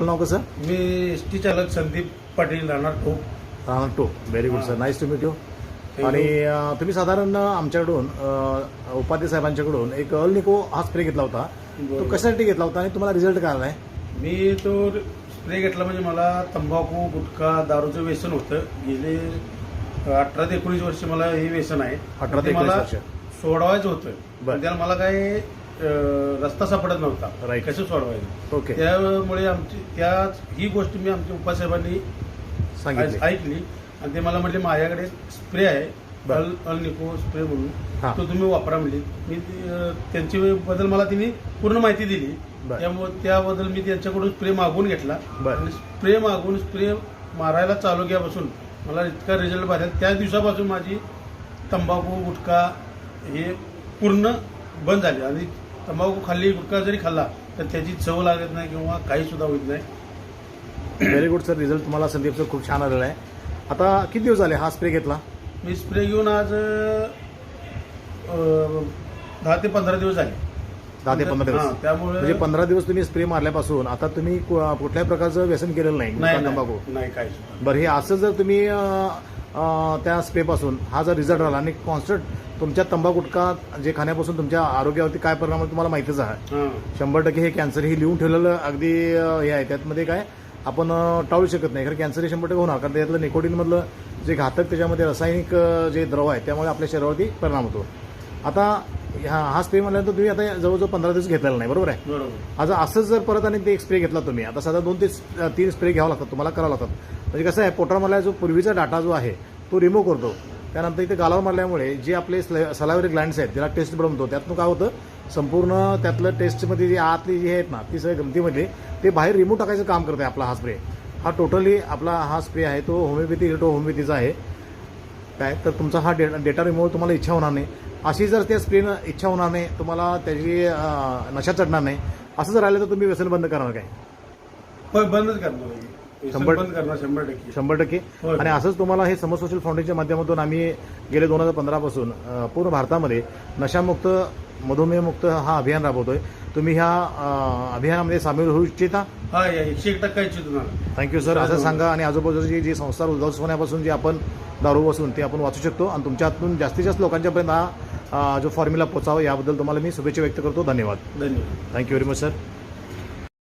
आपलं नाव कसं? मी S T चालक संदीप पाटील राहणार ठोक राहणार to very good sir nice to meet you आणि अं, तुम्ही साधारण आमच्याकडून अं, उपाध्ये साहेबांच्याकडून एक अल्निको हा स्प्रे घेतला होता. तो बरोबर. कशासाठी घेतला होता आणि तुम्हाला रिझल्ट काय आलाय मी तो स्प्रे घेतला म्हणजे मला तंबाखू गुटखा दारूचं व्यसन होतं. गेले अठरा ते एकोणीस वर्ष मला हे व्यसन आहे. 18 ते ते मला 19 वर्ष. सोडवायचं होतं. बरं. पण त्याला मला काही अं, रस्ता सापडत नव्हता. Right. कसं सोडवायचं? ओके त्यामुळे आमची त्या ही गोष्ट मी आमच्या उपासाहेबांनी सांगितले. ऐकली. आणि ते मला म्हटले माझ्याकडे स्प्रे आहे बरं. अल अल्निको स्प्रे म्हणून. तो तुम्ही वापरा म्हणले. मी ती, अं, त्यांची बद्दल मला तिने पूर्ण माहिती दिली. बरं. त्यामुळे त्याबद्दल मी त्यांच्याकडून स्प्रे मागवून घेतला. बरं. आणि स्प्रे मागवून स्प्रे मारायला चालू केल्यापासून मला इतका रिझल्ट पाहिजे त्या दिवसापासून माझी तंबाखू गुटखा हे पूर्ण बंद झाले. आणि तंबाखू खाल्ली गुटखा जरी खाल्ला तर त्याची चव लागत नाही किंवा काही सुद्धा होत नाही. व्हेरी गुड सर रिझल्ट तुम्हाला संदीपचं खूप छान आलेला आहे. आता किती दिवस झाले हा स्प्रे घेतला? मी स्प्रे घेऊन आज दहा ते पंधरा दिवस झाले. दहा ते पंधरा दिवस. त्यामुळे म्हणजे पंधरा दिवस तुम्ही स्प्रे मारल्यापासून आता तुम्ही कुठल्याही प्रकारचं व्यसन केलेलं नाही तंबाखू. नाही, सुद्धा बरं हे असं जर तुम्ही त्या स्प्रेपासून हा जर रिझल्ट आला आणि कॉन्स्टंट तुमच्या तंबाखू गुटखा जे खाण्यापासून तुमच्या आरोग्यावरती काय परिणाम तुम्हाला माहितीच आहे. हा. शंभर टक्के हे कॅन्सर हे लिहून ठेवलेलं अगदी हे आहे. त्यातमध्ये काय आपण टाळू शकत नाही. कारण कॅन्सर हे शंभर टक्के होणार. कारण त्यातलं निकोटीनमधलं जे घातक त्याच्यामध्ये रासायनिक जे द्रव आहे त्यामुळे आपल्या शरीरावरती परिणाम होतो. आता हा हा स्प्रे म्हणल्यानंतर तुम्ही आता जवळजवळ पंधरा दिवस घेतलेला नाही बरोबर आहे? बरोबर. आता असंच जर परत आणि ते एक स्प्रे घेतला तुम्ही आता साधा दोन ते तीन स्प्रे घ्यावं लागतात तुम्हाला करावं लागतात. म्हणजे कसं आहे पोटामधला जो पूर्वीचा डाटा जो आहे तो रिमूव्ह करतो. त्यानंतर इथे गालावर मारल्यामुळे जे आपले सलावरी ग्लँड्स आहेत त्याला टेस्ट बनवतो त्यातनं काय होतं संपूर्ण त्यातलं टेस्टमध्ये जे आतली जी आहेत ना ती सगळी ग्रंथीमध्ये ते बाहेर रिमूव्ह टाकायचं काम करत आहे आपला हा स्प्रे हा टोटली आपला हा स्प्रे आहे तो होमिओपॅथी हिटो होमिओपॅथीचा आहे. काय? तर तुमचा हा डेटा डेटा रिमूव्ह तुम्हाला इच्छा होणार नाही. अशी जर त्या स्प्रेनं इच्छा होणार नाही तुम्हाला त्याची नशा चढणार नाही. असं जर राहिलं तर तुम्ही व्यसन बंद करणार काय? होय बंदच करणार शंभर- शंभर टक्के. शंभर टक्के. होय. आणि असंच तुम्हाला हे समर सोशल फाउंडेशनच्या माध्यमातून आम्ही गेले दोन हजार पंधरापासून पूर्ण भारतामध्ये नशामुक्त मधुमेहमुक्त हा अभियान राबवतोय. तुम्ही ह्या अभियानामध्ये सामील होऊ इच्छिता? हा एकशे एक टक्का इच्छित थँक्यू सर असं सांगा आणि आजूबाजूची जी संस्था उद्ध्वस्त होण्यापासून जे आपण दारू बसून ते आपण वाचू शकतो आणि तुमच्या हातून जास्तीत जास्त लोकांच्यापर्यंत हा जो फॉर्म्युला पोचावा याबद्दल तुम्हाला मी शुभेच्छा व्यक्त करतो. धन्यवाद. धन्यवाद. Thank you very much sir